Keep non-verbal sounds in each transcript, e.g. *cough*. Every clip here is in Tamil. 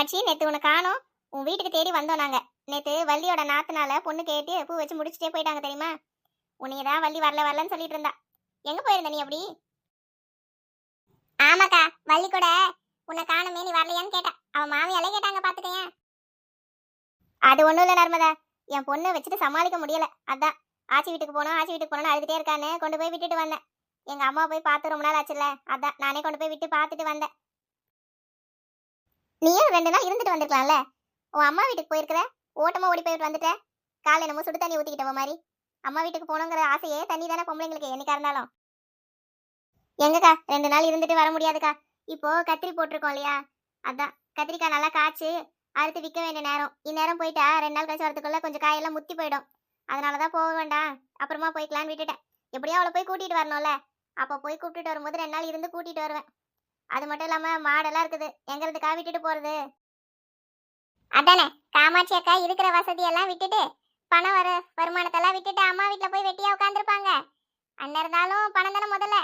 மச்சி நேத்து உன்னை காணோம். உன் வீட்டுக்கு தேடி வந்தோம் நாங்க. நேத்து வள்ளியோட நாத்துனால பொண்ணு கேட்டு பூ வச்சு முடிச்சுட்டே போயிட்டாங்க தெரியுமா? உன்னைய தான் வள்ளி வரல வரலன்னு சொல்லிட்டு இருந்தா. எங்க போயிருந்த நீ அப்படி? ஆமாக்கா வள்ளி கூட உன்னை காணுமே நீ வரலையான்னு கேட்டா. அவன் மாமியாலே கேட்டாங்க பாத்துக்கேன் அது ஒண்ணும் இல்ல நர்மதா. என் பொண்ணை வச்சுட்டு சமாளிக்க முடியல. அதான் ஆச்சி வீட்டுக்கு போனோம் ஆச்சி வீட்டுக்கு போனோம்னு அழுதுட்டே இருக்கான்னு கொண்டு போய் விட்டுட்டு வந்தேன். எங்க அம்மா போய் பார்த்து ரொம்ப நாள் ஆச்சுல்ல? அதான் நானே கொண்டு போய் விட்டு பார்த்துட்டு வந்தேன். நீயும் ரெண்டு நாள் இருந்துட்டு வந்திருக்கலாம்ல? உன் அம்மா வீட்டுக்கு போயிருக்கிற? ஓட்டமா ஓடி போயிட்டு வந்துட்ட. காலை என்னமோ சுடு தண்ணி ஊத்திக்கிட்டவ மாதிரி. அம்மா வீட்டுக்கு போகணுங்கிற ஆசையே தண்ணி தானே பொம்பளைங்களுக்கு என்னைக்கா இருந்தாலும். எங்கக்கா? ரெண்டு நாள் இருந்துட்டு வர முடியாதுக்கா. இப்போ கத்திரி போட்டிருக்கோம் இல்லையா? அதான். கத்திரிக்காய் நல்லா காய்ச்சி அறுத்து விற்க வேண்டிய நேரம். இந்நேரம் போயிட்டா ரெண்டு நாள் கழிச்சு வரதுக்குள்ள கொஞ்சம் காயெல்லாம் முத்தி போயிடும். அதனால தான் போக வேண்டாம். அப்புறமா போய்க்கலான்னு விட்டுட்டேன். எப்படியோ அவளை போய் கூட்டிட்டு வரணும்ல. அப்போ போய் கூப்பிட்டுட்டு வரும்போது ரெண்டு நாள் இருந்து கூட்டிட்டு வருவேன். அது மட்டும் இல்லாம மாடெல்லாம் இருக்குது. எங்க இருந்துக்கா விட்டுட்டு போறது? அதானே காமாட்சி அக்கா இருக்கிற வசதி எல்லாம் விட்டுட்டு பணம் வர வருமானத்தெல்லாம் விட்டுட்டு அம்மா வீட்டுல போய் வெட்டியா உட்காந்துருப்பாங்க அண்ணன் இருந்தாலும் பணம் தானே முதல்ல.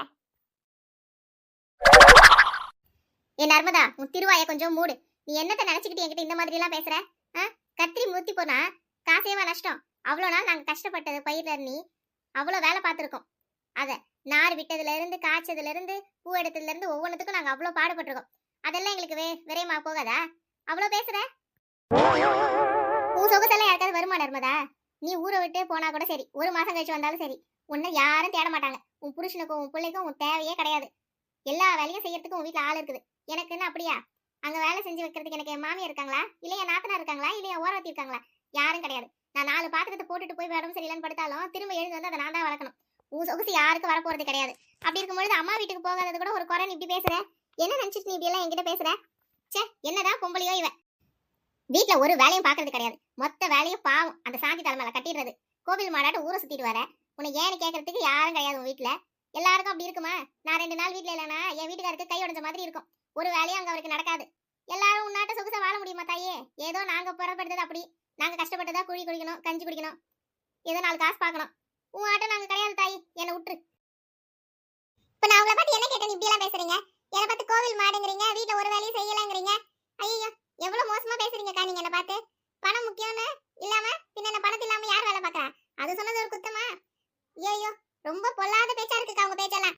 என் நர்மதா உன் திருவாய கொஞ்சம் மூடு. நீ என்னத்த நினைச்சுக்கிட்டு என்கிட்ட இந்த மாதிரி எல்லாம் பேசுற கத்திரி முத்தி போனா காசேவா நஷ்டம். அவ்வளோ நாள் நாங்க கஷ்டப்பட்டது பயிர் நீ அவ்வளோ வேலை பார்த்துருக்கோம். அத நார் விட்டதுல இருந்து காய்ச்சதுல இருந்து பூ எடுத்ததுல இருந்து ஒவ்வொன்றுத்துக்கும் நாங்க அவ்வளோ பாடுபட்டிருக்கோம். அதெல்லாம் எங்களுக்கு வே விரையமா போகாதா? அவ்வளோ பேசுற? உன் சொகுசெல்லாம் யாருக்காவது வருமா நர்மதா? நீ ஊரை விட்டு போனா கூட சரி. ஒரு மாசம் கழிச்சு வந்தாலும் சரி. உன்னை யாரும் தேட மாட்டாங்க. உன் புருஷனுக்கும் உன் பிள்ளைக்கும் உன் தேவையே கிடையாது. எல்லா வேலையும் செய்யறதுக்கு உன் வீட்டுல ஆள் இருக்குது. எனக்கு என்ன அப்படியா? அங்க வேலை செஞ்சு வைக்கிறதுக்கு எனக்கு என் மாமியா இருக்காங்களா? இல்ல என் நாத்தனா இருக்காங்களா? இல்ல என் ஓரவத்தி இருக்காங்களா? யாரும் கிடையாது. நான் நாலு பாத்திரத்தை போட்டுட்டு போய் உடம்பு சரியில்லைன்னு படுத்தாலும் திரும்ப எழுந்து வந்து அதை நான் தான் வளர்க்கணும். உன் சொகுசு யாருக்கும் வரப்போறது கிடையாது. அப்படி இருக்கும்பொழுது அம்மா வீட்டுக்கு போகாதது கூட ஒரு குறை இப்படி பேசுற? என்ன நினைச்சிட்டு நீ இப்படி எல்லாம் என்கிட்ட பேசுற? ச்சே என்னதான் பொம்பளையோ இவ. வீட்டுல ஒரு வேலையும் பாக்குறது கிடையாது. மொத்த வேலையும் பாவம். அந்த சாந்தி தலைமையில கட்டிடுறது. கோவில் மாடாட்ட ஊரை சுத்திட்டு வர. உன்னை ஏன்னு கேட்கறதுக்கு யாரும் கிடையாது உன் வீட்ல. எல்லாருக்கும் அப்படி இருக்குமா? நான் ரெண்டு நாள் வீட்டுல இல்லைனா என் வீட்டுக்காருக்கு கை உடஞ்ச மாதிரி இருக்கும். ஒரு வேலையும் அங்க அவருக்கு நடக்காது. எல்லாரும் உன்னாட்ட சொகுசா வாழ முடியுமா தாயே? ஏதோ நாங்க புறப்படுறது அப்படி. நாங்க கஷ்டப்பட்டதா குழி குடிக்கணும் கஞ்சி குடிக்கணும். ஏதோ நாலு காசு பார்க்கணும். உன் ஆட்டம் நாங்க கிடையாது தாய். என்னை விட்டுரு. இப்ப நான் அவங்கள பார்த்து என்ன கேட்டேன்? இப்படி எல்லாம் பேசுறீங்க? என்னை பார்த்து கோவில் மாடுங்கிறீங்க? வீட்டுல ஒரு வேலையும் செய்யலங்கிறீங்க? ஐயோ எவ்வளவு மோசமா பேசுறீங்கக்கா நீங்க என்ன பார்த்து. பணம் முக்கியம்னு இல்லாம பின்ன என்ன பணத்து இல்லாம யார் வேலை பாக்கா அது சொன்னது ஒரு குத்தமா? ஐயோ ரொம்ப பொல்லாத பேச்சா இருக்குக்கா அவங்க பேச்செல்லாம்.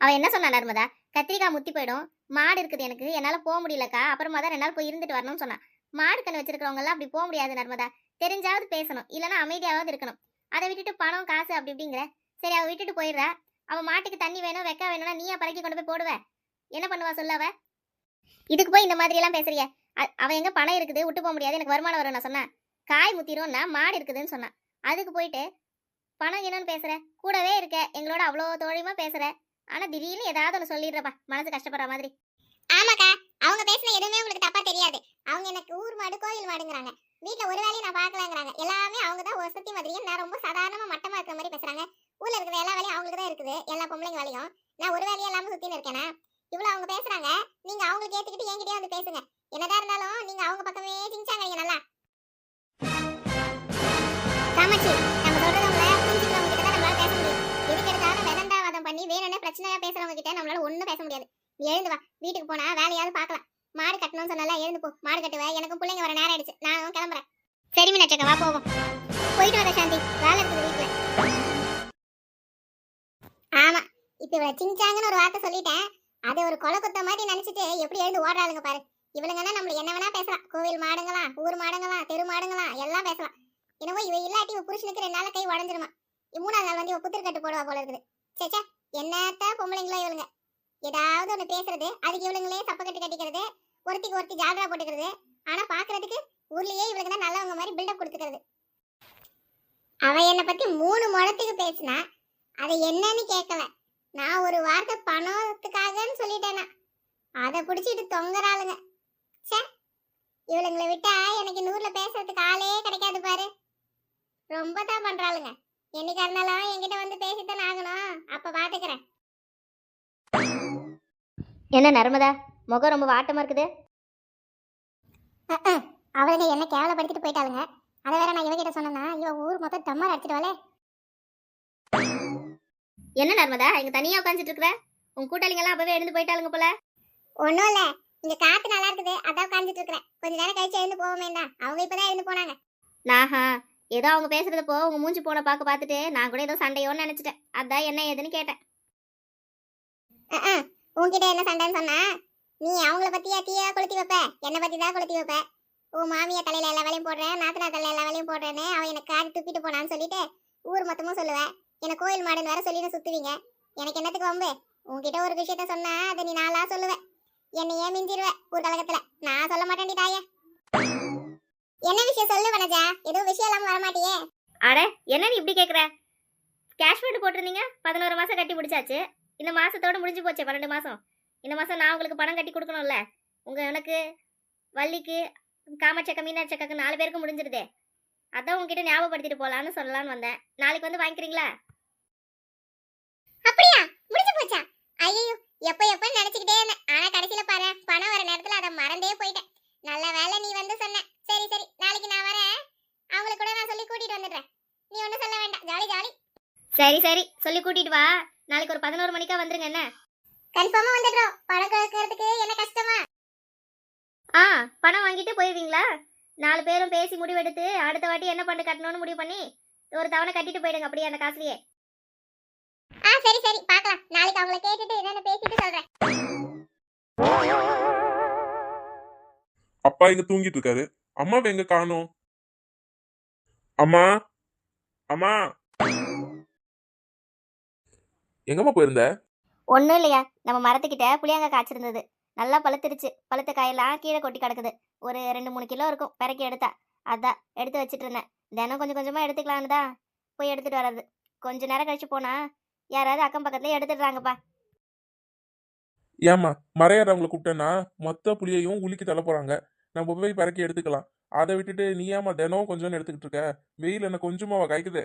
அவ என்ன சொன்னா நர்மதா? கத்திரிக்காய் முத்தி போயிடும். மாடு இருக்குது எனக்கு. என்னால போக முடியலக்கா. அப்புறமா தான் ரெண்டு நாள் போய் இருந்துட்டு வரணும்னு சொன்னா. மாடு கண்ணு வச்சிருக்கவங்க எல்லாம் அப்படி போக முடியாது நர்மதா. தெரிஞ்சாவது பேசணும். இல்லைன்னா அமைதியாவது இருக்கணும். அதை விட்டுட்டு பணம் காசு அப்படி இப்படிங்கிற. சரி அவ விட்டுட்டு போயிடுறா. அவன் மாட்டுக்கு தண்ணி வேணும் வெக்க வேணும்னா நீயா பறக்கி கொண்டு போய் போடுவ. என்ன பண்ணுவா சொல்ல இதுக்கு போய் இந்த மாதிரி எல்லாம் பேசுறிய. அ- அவ எங்க பணம் இருக்குது விட்டு போக முடியாது எனக்கு வருமானம் வரும் நான் சொன்னேன் காய் முத்திரும்னா மாடு இருக்குதுன்னு சொன்னான் அதுக்கு போயிட்டு பணம் என்னன்னு பேசுற? கூடவே இருக்க. எங்களோட அவ்வளோ தோழியமா பேசுற? ஆனா திடீர்னு ஏதாவது ஒன்று சொல்லிடுறப்பா. மனசு கஷ்டப்படுற மாதிரி. ஆமாக்கா. அவங்க பேசின எதுவுமே உங்களுக்கு தப்பா தெரியாது. அவங்க எனக்கு ஊர் மாடு கோயில் மாடுங்கிறாங்க. வீட்டுல ஒரு வேலையும் நான் பார்க்கலங்கிறாங்க. எல்லா வசதி மாதிரியே நான் ரொம்ப சாதாரணமா மட்டமா இருக்கிற மாதிரி பேசுறாங்க. ஊர்ல இருக்கிற எல்லா வேலையும் அவங்களுக்கு தான் இருக்குது. எல்லா பொம்பளைங்க வேலையும். நான் ஒரு வேலையும் இல்லாம சுத்தின்னு இருக்கேனா? இவ்வளவு அவங்க பேசுறாங்க. நீங்க அவங்களுக்கு ஏத்துக்கிட்டு என்கிட்டயே வந்து பேசுங்க. என்னதான் இருந்தாலும் நீங்க அவங்க பக்கமே சிங்சாங்க நல்லா. காமாட்சி நம்ம சொல்றவங்கள புரிஞ்சுக்கிறவங்க கிட்ட தான் நம்மளால பேச முடியும். எதுக்கு எடுத்தாலும் விதண்டாவாதம் பண்ணி வேணும்னே பிரச்சனையா பேசுறவங்க கிட்ட நம்மளால ஒண்ணும் பேச முடியாது. நீ எழுந்து வா. வீட்டுக்கு போனா வேலையாவது பார்க்கலாம். மாடு கட்டணும்னு சொன்னால எழுந்து போ. மாடு கட்டுவேன் எனக்கும் பிள்ளைங்க வர நேரம் ஆயிடுச்சு. நான் கிளம்புறேன். சரி மீனாட்சக்கா வா போவோம். போயிட்டு வர சாந்தி. வேலை இருக்குது வீட்டில் ஆமா இப்போ இவ்வளோ சிங்சாங்கன்னு ஒரு வார்த்தை சொல்லிட்டேன். அதை ஒரு கொலை குத்த மாதிரி நினைச்சிட்டு எப்படி எழுந்து ஓடுறாளுங்க பாரு. இவளுங்கன்னா நம்மள என்ன வேணா பேசலாம். கோவில் மாடுங்களா ஊர் மாடுங்களா தெரு மாடுங்களா எல்லாம் பேசலாம். என்னவோ இவ இல்லாட்டி இவ புருஷனுக்கு ரெண்டு நாள் கை உடஞ்சிருமா. மூணாவது நாள் வந்து இவ புத்திர கட்டு போடுவா போல இருக்குது. சேச்சா என்னத்த பொம்பளைங்களோ இவளுங்க. ஏதாவது ஒண்ணு பேசுறது அதுக்கு இவளுங்களே சப்ப கட்டி கட்டிக்கிறது ஒருத்திக்கு ஒருத்தி ஜால்ரா போட்டுக்கிறது. ஆனா பாக்குறதுக்கு ஊர்லயே இவளுக்கு தான் நல்லவங்க மாதிரி பில்டப் கொடுத்துக்கிறது. அவ என்னை பத்தி மூணு முழத்துக்கு பேசினா அதை என்னன்னு கேட்கல நான் ஒரு வார்த்தை பணத்துக்காகன்னு சொல்லிட்டேனா. அதை பிடிச்சிட்டு தொங்குறாளுங்க. ச்சே இவளுங்களை விட்டா எனக்கு நூறுல பேசுறதுக்கு ஆளே கிடைக்காது பாரு. ரொம்ப தான் பண்றாளுங்க. என்னைக்கா இருந்தாலும் என்கிட்ட வந்து பேசித்தானே ஆகணும். அப்ப பாத்துக்கிறேன். என்ன நர்மதா முகம் ரொம்ப வாட்டமா இருக்குது? அவளுங்க என்ன கேவலப்படுத்திட்டு போயிட்டாளுங்க. அதை வேற நான் இவகிட்ட சொன்னேன்னா இவ ஊர் மொத்தம் தம்மார் அடிச்சிடுவாளே. என்ன நர்மதா இங்க தனியா உட்காந்துட்டு இருக்கிற உன் கூட்டாளிங்க எல்லாம் அப்பவே எழுந்து போயிட்டாளுங்க போல. ஒண்ணும் இல்ல. இங்க காத்து நல்லா இருக்குது. அதான் உட்காந்துட்டு இருக்கிறேன். கொஞ்ச நேரம் கழிச்சு எழுந்து போவோமே தான் அவங்க இப்பதான் எழுந்து போனாங்க. நாஹா ஏதோ அவங்க பேசுறத போ. உங்க மூஞ்சி போன பாக்க பார்த்துட்டு நான் கூட ஏதோ சண்டையோன்னு நினைச்சிட்டேன். அதான் என்ன ஏதுன்னு கேட்டேன். உன்கிட்ட என்ன சண்டைன்னு சொன்னா? நீ அவங்கள பத்தியா தீயா கொளுத்தி வைப்ப? என்னை பத்தி தான் கொளுத்தி வைப்ப? உன் மாமியா தலையில எல்லா வேலையும் போடுறேன் நாத்தனா தலையில எல்லா வேலையும் போடுறேன்னு அவன் எனக்கு காட்டி தூக்கிட்டு போனான்னு சொல்லிட்டு ஊர் மொத்தமும் சொல்லுவேன் எனக்கு கோயில் மாடுன்னு வேற சொல்லி சுத்துவீங்க. எனக்கு என்னத்துக்கு வம்பு? உன்கிட்ட ஒரு விஷயத்த சொன்னா அதை நீ நாளா சொல்லுவேன் என்னையே மிஞ்சிருவ ஊர் கழகத்துல நான் சொல்ல மாட்டேன்டி தாயே. என்ன விஷயம் சொல்லு வனஜா எதுவும் விஷயம் இல்லாம வரமாட்டியே. அட என்ன நீ இப்படி கேக்குற? கேஷ் போட்டிருந்தீங்க பதினோரு மாசம் கட்டி முடிச்சாச்சு. இந்த மாசத்தோட முடிஞ்சு போச்சு பன்னெண்டு மாசம். இந்த மாசம் நான் உங்களுக்கு பணம் கட்டி கொடுக்கணும்ல. உங்க எனக்கு வள்ளிக்கு காமாட்சக்கா மீனாட்சக்காக்கு நாலு பேருக்கு முடிஞ்சிருதே. அதான் உங்ககிட்ட ஞாபகப்படுத்திட்டு போலான்னு சொல்லலாம்னு வந்தேன். நாளைக்கு வந்து வாங்கிக்கிறீங்களா? அப்படியா? முடிஞ்சு போச்சா? ஐயோ எப்ப எப்ப நினைச்சுக்கிட்டே இருந்தேன். ஆனா கடைசியில பாரு பணம் வர நேரத்துல அதை மறந்தே போயிட்டேன். நல்ல வேலை நீ வந்து சொன்ன. சரி சரி நாளைக்கு நான் வரேன். அவங்கள கூட நான் சொல்லி கூட்டிட்டு வந்துடுறேன். நீ ஒன்றும் சொல்ல வேண்டாம். Jolly jolly. சரி சரி சொல்லி கூட்டிட்டு வா. நாளைக்கு ஒரு பதினோரு மணிக்கா வந்துருங்க என்ன? கன்ஃபார்மா வந்துடுறோம். பணம் கேட்கறதுக்கு என்ன கஷ்டமா? ஆ பணம் வாங்கிட்டு போயிருவீங்களா நாலு பேரும் பேசி முடிவெடுத்து அடுத்த வாட்டி என்ன பண்ணு கட்டணும்னு முடிவு பண்ணி ஒரு தவணை கட்டிட்டு போயிடுங்க அப்படியே அந்த காசுலயே. ஆ சரி சரி பார்க்கலாம் நாளைக்கு அவங்கள கேட்டுட்டு என்னன்னு பேசிட்டு சொல்றேன். அப்பா இங்க தூங்கிட்டு இருக்காரு. அம்மாவை எங்க காணோம்? அம்மா? அம்மா? எங்கம்மா போயிருந்த? ஒன்றும் இல்லையா. நம்ம மரத்துக்கிட்ட புளியங்காய் காய்ச்சிருந்தது. நல்லா பழுத்துருச்சு. பழுத்த காயெல்லாம் கீழே கொட்டி கிடக்குது. ஒரு ரெண்டு மூணு கிலோ இருக்கும். பிறக்கி எடுத்தா. அதான் எடுத்து வச்சிட்டு இருந்தேன் தினம் கொஞ்சம் கொஞ்சமாக எடுத்துக்கலான்னு தான் போய் எடுத்துட்டு வர்றது. கொஞ்ச நேரம் கழிச்சு போனா யாராவது அக்கம் பக்கத்துல எடுத்துடுறாங்கப்பா. ஏம்மா மறையாறவங்களை கூப்பிட்டேன்னா மொத்த புளியையும் உலுக்கி தள்ள போறாங்க. நம்ம போய் பறக்கி எடுத்துக்கலாம். அதை விட்டுட்டு நீ ஏமா தினம் கொஞ்சம் எடுத்துக்கிட்டு இருக்க? வெயில் என்ன கொஞ்சமா காய்க்குது?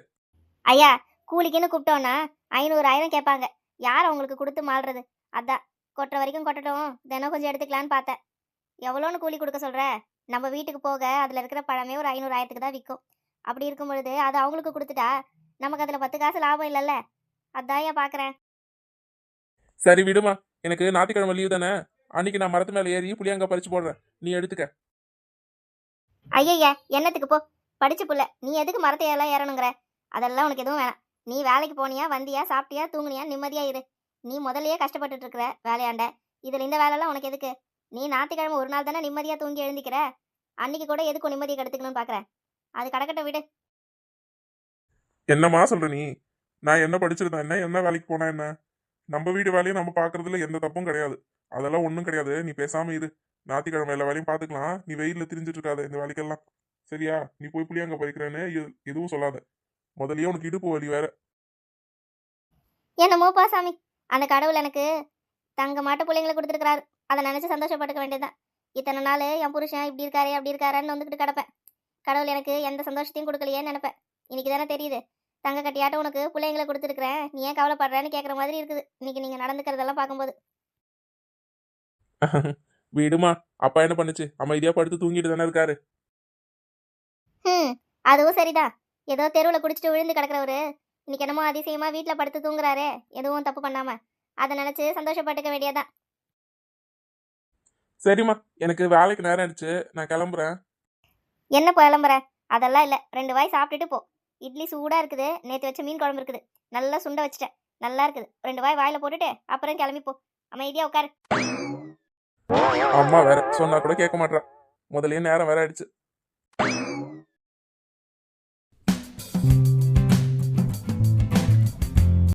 ஐயா கூலிக்குன்னு கூப்பிட்டோன்னா ஐநூறு ஆயிரம் கேட்பாங்க. யார் அவங்களுக்கு கொடுத்து மாள்றது? அதான் கொட்டுற வரைக்கும் கொட்டட்டும். தினம் கொஞ்சம் எடுத்துக்கலான்னு பார்த்தேன். எவ்வளோன்னு கூலி கொடுக்க சொல்ற? நம்ம வீட்டுக்கு போக அதில் இருக்கிற பழமே ஒரு ஐநூறு ஆயிரத்துக்கு தான் விற்கும் அப்படி இருக்கும் பொழுது அது அவங்களுக்கு கொடுத்துட்டா நமக்கு அதில் பத்து காசு லாபம் இல்லைல்ல? அதான் ஏன் பார்க்குறேன் சரி விடுமா. எனக்கு ஞாயிற்றுக்கிழமை லீவு தானே. அன்னைக்கு நான் மரத்து மேலே ஏறி புளியங்காய் பறிச்சு போடுறேன். நீ எடுத்துக்க. ஐயய்ய என்னத்துக்கு போ? படிச்சு புள்ள. நீ எதுக்கு மரத்தை எல்லாம் ஏறணுங்கிற? அதெல்லாம் உனக்கு எதுவும் வேணாம். நீ வேலைக்கு போனியா வந்தியா சாப்பிட்டியா தூங்குனியா நிம்மதியா இரு. நீ முதல்லயே கஷ்டப்பட்டுட்டு இருக்கிற வேலையாண்ட. இதுல இந்த வேலைலாம் உனக்கு எதுக்கு? நீ ஞாயிற்றுக்கிழமை ஒரு நாள் தானே நிம்மதியா தூங்கி எழுந்திக்கிற? அன்னைக்கு கூட எதுக்கு நிம்மதியை கெடுத்துக்கணும்னு பாக்குற? அது கடக்கட்ட விடு. என்னம்மா சொல்ற நீ? நான் என்ன படிச்சிருந்தேன் என்ன என்ன வேலைக்கு போனா என்ன? நம்ம வீடு வேலையும் நம்ம பாக்குறதுல எந்த தப்பும் கிடையாது. அதெல்லாம் ஒண்ணும் கிடையாது. நீ பேசாம இரு. ஞாயிற்றுக்கிழமை எல்லா வேலையும் பாத்துக்கலாம். நீ வெயில்ல திரிஞ்சிட்டு இருக்காத இந்த வேலைக்கெல்லாம். சரியா? நீ போய் புளியங்க பறிக்கிறேன்னு எதுவும் சொல்லாத. முதல்லயே உனக்கு இடுப்பு வலி வேற. என்னமோப்பா சாமி. அந்த கடவுள் எனக்கு தங்க மாட்டு பிள்ளைங்களை கொடுத்துருக்காரு அதை நினைச்சு சந்தோஷப்பட்டுக்க வேண்டியதுதான். இத்தனை நாள் என் புருஷன் இப்படி இருக்காரு அப்படி இருக்காருன்னு வந்துக்கிட்டு கிடப்பேன். கடவுள் எனக்கு எந்த சந்தோஷத்தையும் கொடுக்கலையேன்னு நினைப்பேன். இன்னைக்கு தானே தெரியுது. தங்க கட்டியாட்டம் உனக்கு பிள்ளைங்களை கொடுத்துருக்குறேன். நீ ஏன் கவலைப்படுறேன்னு கேட்குற மாதிரி இருக்குது. இன்னைக்கு நீங்கள் நடந்துக்கிறதெல்லாம் பார்க்கும்போது. *laughs* விடுமா. அப்பா என்ன பண்ணுச்சு? அமைதியா படுத்து தூங்கிட்டு தானே இருக்காரு. ம் அதுவும் சரிதான். ஏதோ தெருவில் குடிச்சிட்டு விழுந்து கிடக்குறவரு இன்னைக்கு என்னமோ அதிசயமா வீட்டில் படுத்து தூங்குறாரே. எதுவும் தப்பு பண்ணாம. அதை நினைச்சு சந்தோஷப்பட்டுக்க வேண்டியதான் சரிம்மா. எனக்கு வேலைக்கு நேரம் ஆயிடுச்சு. நான் கிளம்புறேன். என்ன புலம்புற அதெல்லாம் இல்லை. ரெண்டு வாய் சாப்பிட்டுட்டு போ. இட்லி சூடாக இருக்குது. நேற்று வச்ச மீன் குழம்பு இருக்குது. நல்லா சுண்ட வச்சுட்டேன். நல்லா இருக்குது. ரெண்டு வாய் வாயில் போட்டுட்டு அப்புறம் கிளம்பி போ. அமைதியாக உட்காரு. அம்மா வேற சொன்னா கூட கேட்க மாட்றா. முதல்லயே நேரம் வேற ஆயிடுச்சு.